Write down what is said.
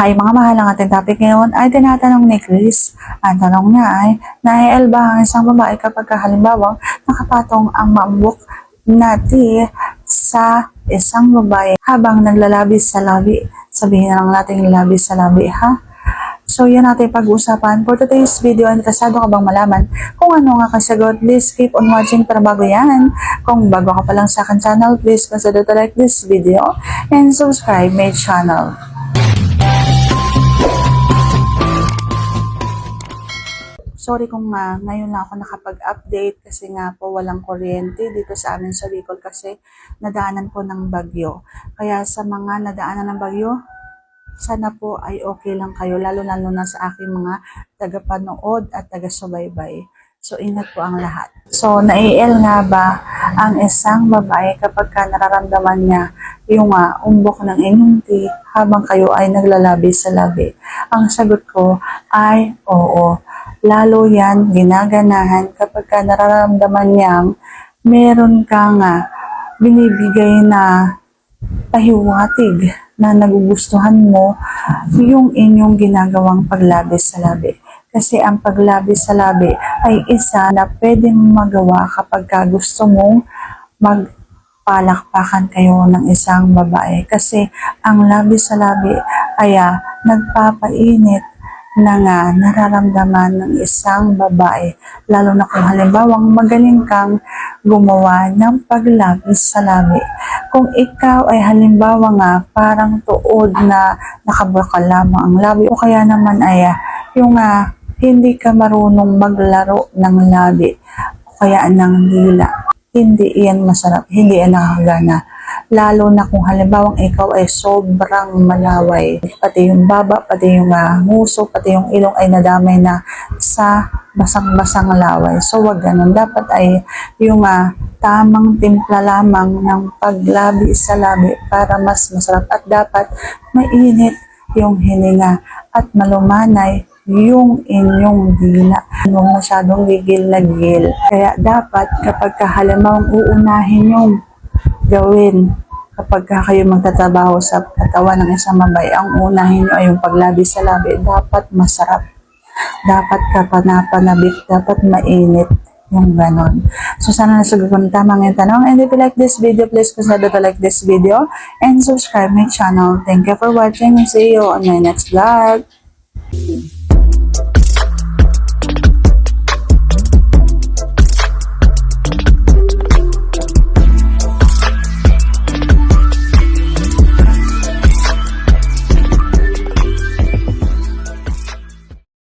Hi mga mahal, ang ating topic ngayon ay tinatanong ni Chris. Ang tanong niya ay, naiel ba ang isang babae kapag halimbawa nakapatong ang mambok nati sa isang babae habang naglalabis sa labi? Sabihin na lang natin labis sa labi ha? So yan natin pag-uusapan for today's video. Interesado ka bang malaman kung ano nga kasagot? Please keep on watching para bago yan. Kung bago ka pa lang sa akin channel, please consider to like this video and subscribe my channel. Sorry kung nga ngayon lang ako nakapag-update kasi nga po walang kuryente dito sa amin sa Bicol kasi nadaanan po ng bagyo. Kaya sa mga nadaanan ng bagyo, sana po ay okay lang kayo lalo-lalo na sa aking mga tagapanood at taga-subaybay. So ingat po ang lahat. So naiel nga ba ang isang babae kapag ka nararamdaman niya yung uh, umbok ng inyong habang kayo ay naglalabi sa labi? Ang sagot ko ay oo. Lalo yan ginaganahan kapag ka nararamdaman niyang meron kang uh, binibigay na pahiwatig na nagugustuhan mo yung inyong ginagawang paglabis sa labi. Kasi ang paglabis sa labi ay isa na pwedeng magawa kapag ka gusto mong magpalakpakan kayo ng isang babae. Kasi ang labis sa labi ay ah, nagpapainit na nga nararamdaman ng isang babae. Lalo na kung halimbawang magaling kang gumawa ng paglabis sa labi. Kung ikaw ay halimbawa nga parang tuod na nakabukal lamang ang labi o kaya naman ay ah, yung ah, hindi ka marunong maglaro ng labi o kaya ng dila. Hindi iyan masarap, hindi yan nakakagana. Lalo na kung halimbawang ikaw ay sobrang malaway. Pati yung baba, pati yung uh, pati yung ilong ay nadamay na sa basang-basang laway. So wag ganun. Dapat ay yung uh, tamang timpla lamang ng paglabi sa labi para mas masarap. At dapat mainit yung hininga at malumanay yung inyong dila. Huwag masyadong gigil na gigil. Kaya dapat kapag kahalimang uunahin yung gawin kapag ka kayo magtatrabaho sa katawan ng isang babae, ang unahin nyo ay yung paglabi sa labi. Dapat masarap. Dapat kapanapanabik. Dapat mainit yung ganon. So, sana nasagot ko ng tanong. And if you like this video, please consider to like this video and subscribe my channel. Thank you for watching see you on my next vlog.